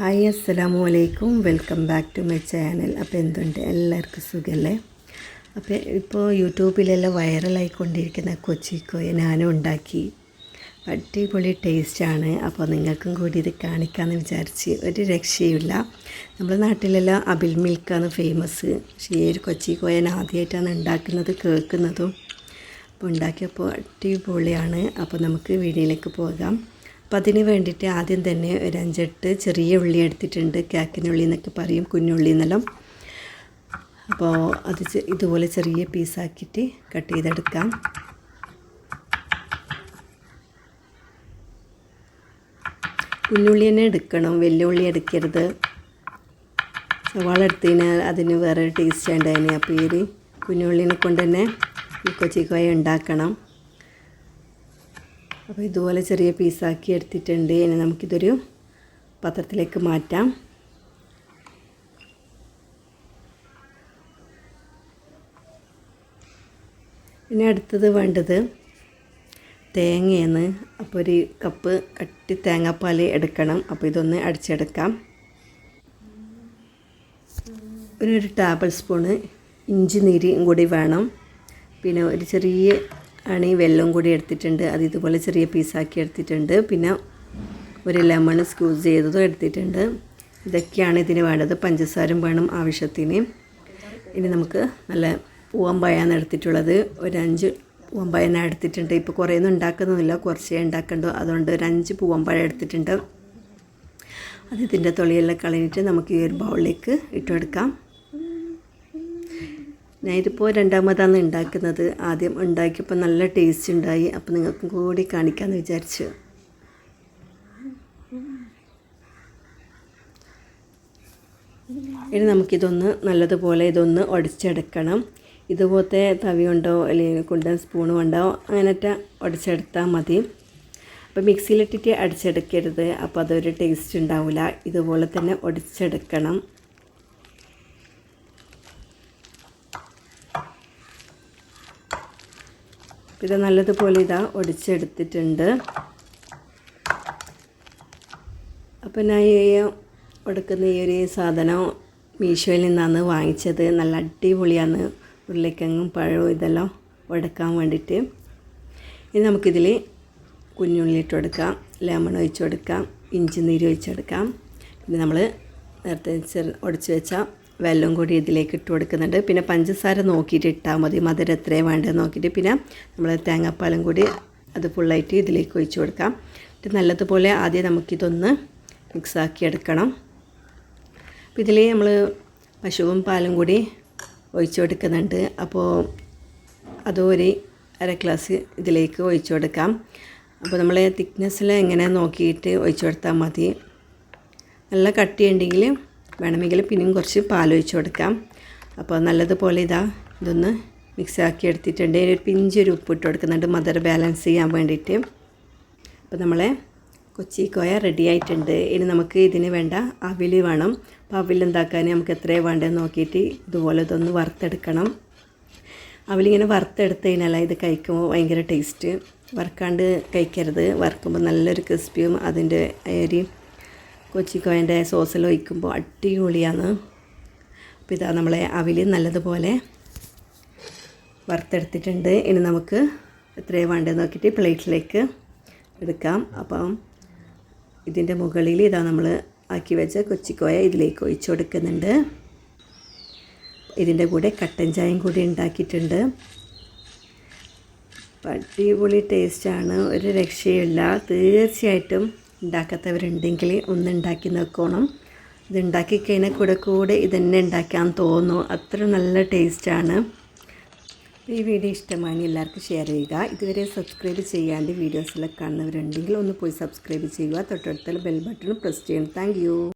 Hi അസ്സലാമു അലൈക്കും welcome back to my channel. അപ്പോൾ എന്തുണ്ട്? എല്ലാവർക്കും സുഖമല്ലേ അപ്പോൾ ഇപ്പോൾ യൂട്യൂബിലെല്ലാം വൈറലായിക്കൊണ്ടിരിക്കുന്ന കോയ ഞാനും ഉണ്ടാക്കി. അടിപൊളി ടേസ്റ്റാണ്. അപ്പോൾ നിങ്ങൾക്കും കൂടി ഇത് കാണിക്കാമെന്ന് വിചാരിച്ച് ഒരു രക്ഷയുമില്ല. നമ്മുടെ നാട്ടിലെല്ലാം അബിൽ മിൽക്കാണ് ഫേമസ്. പക്ഷേ ഈ ഒരു കൊച്ചി ഞാൻ ആദ്യമായിട്ടാണ് ഉണ്ടാക്കുന്നത് കേൾക്കുന്നതും. അപ്പോൾ ഉണ്ടാക്കിയപ്പോൾ അടിപൊളിയാണ്. അപ്പോൾ നമുക്ക് വീഡിയോയിലേക്ക് പോകാം. അപ്പം അതിന് വേണ്ടിയിട്ട് ആദ്യം തന്നെ ഒരു അഞ്ചെട്ട് ചെറിയ ഉള്ളി എടുത്തിട്ടുണ്ട്. കാക്കിനുള്ളി എന്നൊക്കെ പറയും കുഞ്ഞുള്ളി എന്നെല്ലാം. അപ്പോൾ അത് ഇതുപോലെ ചെറിയ പീസാക്കിയിട്ട് കട്ട് ചെയ്തെടുക്കാം. കുഞ്ഞുള്ളി തന്നെ എടുക്കണം. വലിയ ഉള്ളി എടുക്കരുത്. സവാള എടുത്തു കഴിഞ്ഞാൽ അതിന് വേറെ ടേസ്റ്റ് ഉണ്ടായിരുന്നു അപ്പോൾ ഈ കുഞ്ഞുള്ളിനെ കൊണ്ട് തന്നെ ഈ കൊച്ചിക്കോയ ഉണ്ടാക്കണം. അപ്പോൾ ഇതുപോലെ ചെറിയ പീസാക്കി എടുത്തിട്ടുണ്ട്. ഇനി നമുക്കിതൊരു പാത്രത്തിലേക്ക് മാറ്റാം. ഇനി അടുത്തത് വേണ്ടത് തേങ്ങയാണ്. അപ്പോൾ ഒരു കപ്പ് കട്ടി തേങ്ങാപ്പാൽ എടുക്കണം. അപ്പോൾ ഇതൊന്ന് അടിച്ചെടുക്കാം. ഒരു ടേബിൾ സ്പൂണ് ഇഞ്ചി നീരിയും കൂടി വേണം. പിന്നെ ഒരു ചെറിയ അണി വെള്ളവും കൂടി എടുത്തിട്ടുണ്ട്. അത് ഇതുപോലെ ചെറിയ പീസാക്കി എടുത്തിട്ടുണ്ട്. പിന്നെ ഒരു ലെമൺ സ്ക്യൂസ് ചെയ്തതും എടുത്തിട്ടുണ്ട്. ഇതൊക്കെയാണ് ഇതിന് വേണ്ടത്. പഞ്ചസാരം വേണം ആവശ്യത്തിന്. ഇനി നമുക്ക് നല്ല പൂവമ്പായാണ് എടുത്തിട്ടുള്ളത്. ഒരു അഞ്ച് പൂവമ്പായ എടുത്തിട്ടുണ്ട്. ഇപ്പോൾ കുറേയൊന്നും ഉണ്ടാക്കുന്നില്ല കുറച്ചേ ഉണ്ടാക്കണ്ടോ. അതുകൊണ്ട് ഒരു അഞ്ച് പൂവമ്പായ എടുത്തിട്ടുണ്ട്. അത് ഇതിന്റെ തൊളിയെല്ലാം കളഞ്ഞിട്ട് നമുക്ക് ഈ ഒരു ബൗളിലേക്ക് ഇട്ടെടുക്കാം ഞാൻ ഇതിപ്പോൾ രണ്ടാമതാണ് ഉണ്ടാക്കുന്നത്. ആദ്യം ഉണ്ടാക്കിയപ്പോൾ നല്ല ടേസ്റ്റ് ഉണ്ടായി. അപ്പോൾ നിങ്ങൾക്കും കൂടി കാണിക്കാമെന്ന് വിചാരിച്ചു. ഇനി നമുക്കിതൊന്ന് നല്ലതുപോലെ ഇതൊന്ന് ഒടിച്ചെടുക്കണം. ഇതുപോലത്തെ തവി കൊണ്ടോ അല്ലെങ്കിൽ കുണ്ടൻ സ്പൂൺ കൊണ്ടോ അങ്ങനത്തെ ഉടച്ചെടുത്താൽ മതി. അപ്പോൾ മിക്സിയിലിട്ടിട്ട് അടിച്ചെടുക്കരുത്. അപ്പോൾ അതൊരു ടേസ്റ്റ് ഉണ്ടാവില്ല ഇതുപോലെ തന്നെ ഒടിച്ചെടുക്കണം. ഇത് നല്ലതുപോലെ ഇതാ ഒടിച്ചെടുത്തിട്ടുണ്ട്. അപ്പം ഞാൻ ഈ എടുക്കുന്ന ഈ ഒരു സാധനം മീഷോയിൽ നിന്നാണ് വാങ്ങിച്ചത്. നല്ല അടിപൊളിയാണ്. ഉരുളക്കിഴങ്ങും പഴവും ഇതെല്ലാം ഉടക്കാൻ വേണ്ടിയിട്ട്. ഇനി നമുക്കിതിൽ കുഞ്ഞുള്ളി ഇട്ട് കൊടുക്കാം ലെമൺ ഒഴിച്ച് കൊടുക്കാം ഇഞ്ചി നീര് ഒഴിച്ചെടുക്കാം പിന്നെ നമ്മൾ നേരത്തെ ഉടച്ച് വെച്ച വെല്ലം കൂടി ഇതിലേക്ക് ഇട്ട് കൊടുക്കുന്നുണ്ട്. പിന്നെ പഞ്ചസാര നോക്കിയിട്ട് ഇട്ടാൽ മതി. മധുരം എത്രയും വേണ്ടത് നോക്കിയിട്ട്. പിന്നെ നമ്മൾ തേങ്ങാപ്പാലും കൂടി അത് ഫുള്ളായിട്ട് ഇതിലേക്ക് ഒഴിച്ചു കൊടുക്കാം. എന്നിട്ട് നല്ലതുപോലെ ആദ്യം നമുക്കിതൊന്ന് മിക്സാക്കി എടുക്കണം. അപ്പോൾ ഇതിൽ നമ്മൾ പശുവും പാലും കൂടി ഒഴിച്ചു കൊടുക്കുന്നുണ്ട്. അപ്പോൾ അതും ഒരു അര ഗ്ലാസ് ഇതിലേക്ക് ഒഴിച്ചു കൊടുക്കാം. അപ്പോൾ നമ്മൾ തിക്നെസ്സിൽ എങ്ങനെ നോക്കിയിട്ട് ഒഴിച്ചു കൊടുത്താൽ മതി. നല്ല കട്ടിയുണ്ടെങ്കിൽ വേണമെങ്കിൽ പിന്നെയും കുറച്ച് പാൽ ഒഴിച്ച് കൊടുക്കാം. അപ്പോൾ നല്ലതുപോലെ ഇതാ ഇതൊന്ന് മിക്സ് ആക്കി എടുത്തിട്ടുണ്ട്. ഒരു പിഞ്ചൊരു ഉപ്പ് ഇട്ട് കൊടുക്കുന്നുണ്ട്. മദർ ബാലൻസ് ചെയ്യാൻ വേണ്ടിയിട്ട്. അപ്പോൾ നമ്മളെ കൊച്ചി കോയ റെഡി ആയിട്ടുണ്ട്. ഇനി നമുക്ക് ഇതിന് വേണ്ട അവിൽ വേണം. അപ്പോൾ അവിൽ എന്താക്കാൻ നമുക്ക് എത്രയാണ് വേണ്ടതെന്ന് നോക്കിയിട്ട് ഇതുപോലെ ഇതൊന്ന് വറുത്തെടുക്കണം. അവലിങ്ങനെ വറുത്തെടുത്ത് കഴിഞ്ഞാൽ ഇത് കഴിക്കുമ്പോൾ ഭയങ്കര ടേസ്റ്റ് വറുക്കാണ്ട് കഴിക്കരുത്. വറുക്കുമ്പോൾ നല്ലൊരു ക്രിസ്പിയും അതിന്റെ ഒരു കൊച്ചിക്കോയന്റെ സോസിൽ ഒഴിക്കുമ്പോൾ അടിപൊളിയാണ്. അപ്പോൾ ഇതാ നമ്മളെ അവിൽ നല്ലതുപോലെ വറുത്തെടുത്തിട്ടുണ്ട്. ഇനി നമുക്ക് എത്രയാണ് വേണ്ടതെന്ന് നോക്കിയിട്ട് പ്ലേറ്റിലേക്ക് എടുക്കാം. അപ്പം ഇതിന്റെ മുകളിൽ ഇതാ നമ്മൾ ആക്കി വെച്ച കൊച്ചിക്കോയ ഇതിലേക്ക് ഒഴിച്ചു കൊടുക്കുന്നുണ്ട്. ഇതിന്റെ കൂടെ കട്ടൻ ചായയും കൂടി ഉണ്ടാക്കിയിട്ടുണ്ട്. അടിപൊളി ടേസ്റ്റാണ്. ഒരു രക്ഷയില്ല തീർച്ചയായിട്ടും ഉണ്ടാക്കാത്തവരുണ്ടെങ്കിൽ ഒന്ന് ഉണ്ടാക്കി നോക്കണം. ഇത് ഉണ്ടാക്കി കഴിഞ്ഞാൽ കൂടെ കൂടെ ഇതന്നെ ഉണ്ടാക്കാൻ തോന്നും അത്ര നല്ല ടേസ്റ്റാണ് ഈ വീഡിയോ ഇഷ്ടമായി എല്ലാവർക്കും ഷെയർ ചെയ്യുക. ഇതുവരെ സബ്സ്ക്രൈബ് ചെയ്യാണ്ട് വീഡിയോസിലൊക്കെ കാണുന്നവരുണ്ടെങ്കിൽ ഒന്ന് പോയി സബ്സ്ക്രൈബ് ചെയ്യുക. തൊട്ടടുത്തുള്ള ബെൽ ബട്ടൺ പ്രസ് ചെയ്യണം. താങ്ക്